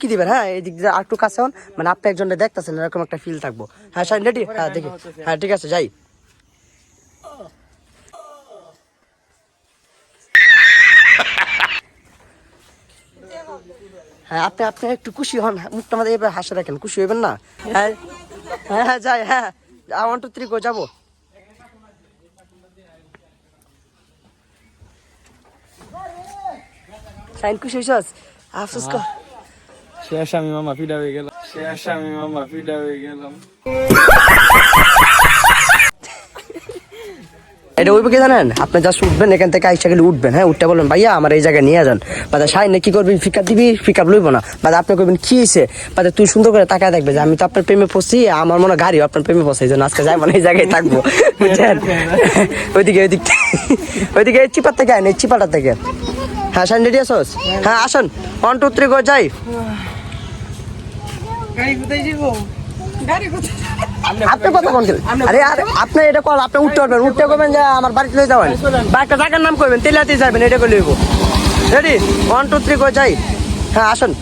কি দিবেন হ্যাঁ? এই দিক দিয়ে আর একটু কাছে হন। মানে আপনি একজন দেখতেছেন এরকম একটা ফিল থাকব। হ্যাঁ শাইন রেডি হ্যাঁ দেখি। হ্যাঁ ঠিক আছে যাই। হ্যাঁ আপনি আপনি একটু খুশি হন। মুখটা আমাদের এবার হাসে রাখেন খুশি হইবেন না? হ্যাঁ হ্যাঁ হ্যাঁ যাই হ্যাঁ। ওয়ান টু থ্রি গো যাব। শাইন খুশি হইছস? আফসোস কর। শেষ আমি মামা ফিডা হয়ে গেলাম। শেষ আমি মামা ফিডা হয়ে গেলাম। এটা ওই কি জানেন? আপনি জাস্ট উঠবেন এখান থেকে আইসা গেলে উঠবেন। হ্যাঁ উঠতে বলবেন ভাইয়া আমার এই জায়গায় নিয়ে যান। বাদা সাইনে কি করবি? ফিকার দিবি? ফিকার লইব না। বাদা আপনি করবেন কি হয়েছে বাদা তুই সুন্দর করে তাকায় দেখবে যে আমি তো আপনার প্রেমে পড়ছি আমার মনে হয় গাড়িও আপনার প্রেমে পড়ছে এই জন্য আজকে যাই মানে এই জায়গায় থাকব। বুঝছেন? ওইদিকে ওইদিক। ওইদিকে এই চিপার থেকে আইন এই চিপাটার থেকে। হ্যাঁ সাইন রেডি আসোস হ্যাঁ আসুন। ওয়ান টু থ্রি গো যাই গাড়ি কোথায় যাব গাড়ি কোথায় আপনি কথা কোন আরে আরে আপনি এটা কল আপনি উঠতে পারবেন। উঠতে করবেন যে আমার বাড়িতে লয়ে যাবেন। বা একটা জায়গার নাম করবেন তেলাতে যাবেন এটা করে লইব রেডি ওয়ান টু থ্রি করে যাই। হ্যাঁ আসুন।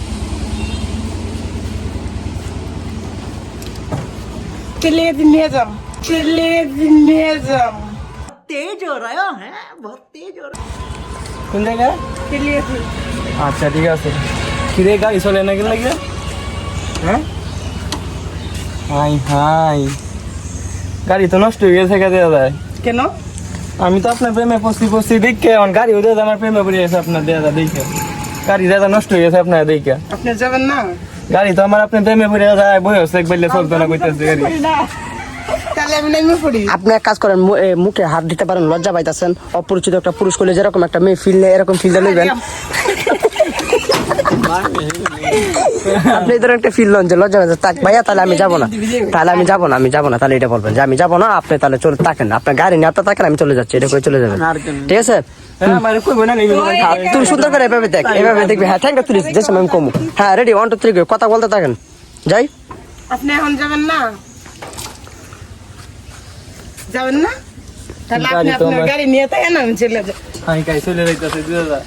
নিয়ে যাম তেলে দিন নিয়ে যাম কোন জায়গায় তেলে দিন আচ্ছা ঠিক আছে। কি রে গাড়ি চলে না গেলে লাগে হ্যাঁ? হাই হাই। গাড়ি তো নষ্ট হয়ে গেছে দেওয়া যায় কেন? আমি তো আপনার প্রেমে পস্তি পস্তি দেখে। আমার গাড়ি ওদের আমার প্রেমে পড়ে গেছে আপনার দেওয়া দেখে। গাড়ি দাদা নষ্ট হয়ে গেছে আপনার দেখে। আপনি যাবেন না? গাড়ি তো আমার আপনার প্রেমে পড়ে যায় বয়স এক বেলে চলতো না কইতেছে গাড়ি। তাহলে আমি নেমে পড়ি। আপনি এক কাজ করেন এ, মুখে হাত দিতে পারেন লজ্জা পাইতেছেন। অপরিচিত একটা পুরুষ করলে যেরকম একটা মেয়ে ফিল নেই এরকম ফিলটা লইবেন। আপনি ধরনের একটা ফিল যে লজ্জা পাইতেছে তাক ভাইয়া তাহলে আমি যাব না। তাহলে আমি যাব না আমি যাব না তাহলে এটা বলবেন যে আমি যাব না আপনি তাহলে চলে থাকেন। আপনার গাড়ি নিয়ে আপনার থাকেন আমি চলে যাচ্ছি এটা করে চলে যাবেন। ঠিক আছে? হ্যাঁ না নেই হ্যাঁ, তুমি সুন্দর করে এভাবে দেখ এভাবে দেখবি। হ্যাঁ থ্যাংক ইউ তুলিস যে আমি কমু। হ্যাঁ রেডি ওয়ান টু থ্রি কথা বলতে থাকেন। যাই। আপনি এখন যাবেন না? যাবেন না? তাহলে আপনি আপনার গাড়ি নিয়ে তাই না আমি চলে যাই। গাড়ি চলে যাইতেছে দাদা।